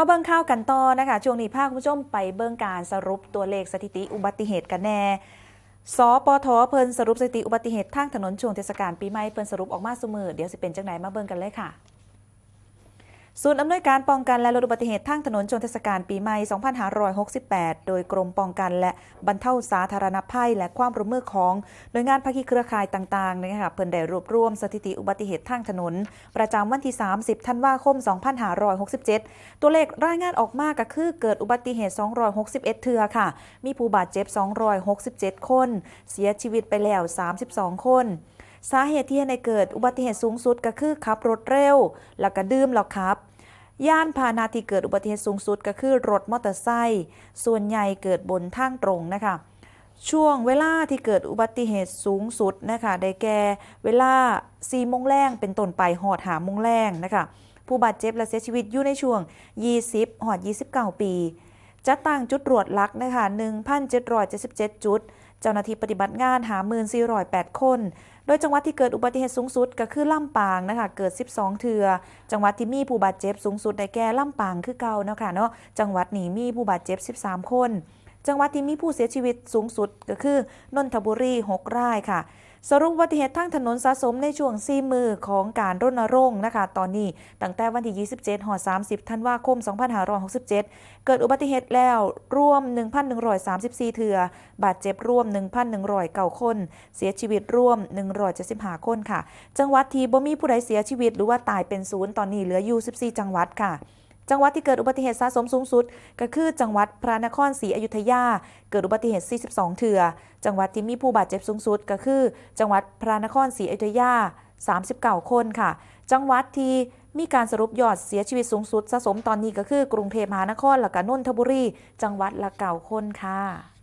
มาเบิ่งข่าวกันต่อนะคะ ช่วงนี้พาคุณผู้ชมไปเบิ่งการสรุปตัวเลขสถิติอุบัติเหตุกันแน่สปทเพิ่นสรุปสถิติอุบัติเหตุทางถนนช่วงเทศกาลปีใหม่เพิ่นสรุปออกมาเสมอเดี๋ยวสิเป็นจังไหนมาเบิ่งกันเลยค่ะ ศูนย์อำนวยการป้องกันและลดอุบัติเหตุทางถนนช่วงเทศกาลปีใหม่ 2568 โดยกรมป้องกันและบรรเทาสาธารณภัย และความร่วมมือของหน่วยงานภาคีเครือข่ายต่างๆนะคะเพิ่นได้รวบรวมสถิติอุบัติเหตุทางถนน ประจำวันที่ 30 ธันวาคม 2567 ตัวเลขรายงานออกมาก็คือเกิดอุบัติเหตุ 261 เทือค่ะ มีผู้บาดเจ็บ 267 คน เสียชีวิตไปแล้ว 32 คน สาเหตุที่ให้เกิดอุบัติเหตุสูงสุดก็คือขับรถเร็ว แล้วก็ดื่มแล้วขับย่านพาหนาที่เกิดอุบัติเหตุสูงสุดก็คือรถมอเตอร์ไซค์ส่วนใหญ่เกิดบนทางตรงนะคะ ช่วงเวลาที่เกิดอุบัติเหตุสูงสุดนะคะได้แก่เวลา4โมงแรงเป็นต้นไปหอดหามงแรงนะคะผู้บาดเจ็บและเสียชีวิตอยู่ในช่วง 20 หอด 29 ปีจัดตั้งจุดตรวจลักนะคะ 1,777 จุด เจ้าหน้าที่ปฏิบัติงานหา1,408คน โดยจังหวัดที่เกิดอุบัติเหตุสูงสุดก็คือลำปางนะคะ เกิด 12 เถือ จังหวัดที่มีผู้บาดเจ็บสูงสุดได้แก่ลำปางคือเก่านะคะเนาะ จังหวัดนี้มีผู้บาดเจ็บ 13 คน จังหวัดที่มีผู้เสียชีวิตสูงสุดก็คือนนทบุรี 6 รายค่ะ สรุปอุบัติเหตุทางถนนสะสมในช่วง4มือของการรณรงค์นะคะ ตอนนี้ตั้งแต่วันที่ 27หอ30 ธันวาคม 2567 เกิดอุบัติเหตุแล้วรวม 1,134 เถือบาดเจ็บรวม 1,109 คน เสียชีวิตรวม 175 คนค่ะ จังหวัดที่บ่มีผู้ใดเสียชีวิต หรือว่าตายเป็นศูนย์ตอนนี้เหลืออยู่ 14 จังหวัดค่ะ จังหวัดที่เกิดอุบัติเหตุสะสมสูงสุด ก็คือจังหวัดพระนครศรีอยุธยา เกิดอุบัติเหตุ 42 เถื่อ จังหวัดที่มีผู้บาดเจ็บสูงสุด ก็คือ จังหวัดพระนครศรีอยุธยา 39 คนค่ะ จังหวัดที่มีการสรุปยอดเสียชีวิตสูงสุดสะสมตอนนี้ก็คือกรุงเทพมหานครและก็นนทบุรี จังหวัดละเก่าคนค่ะ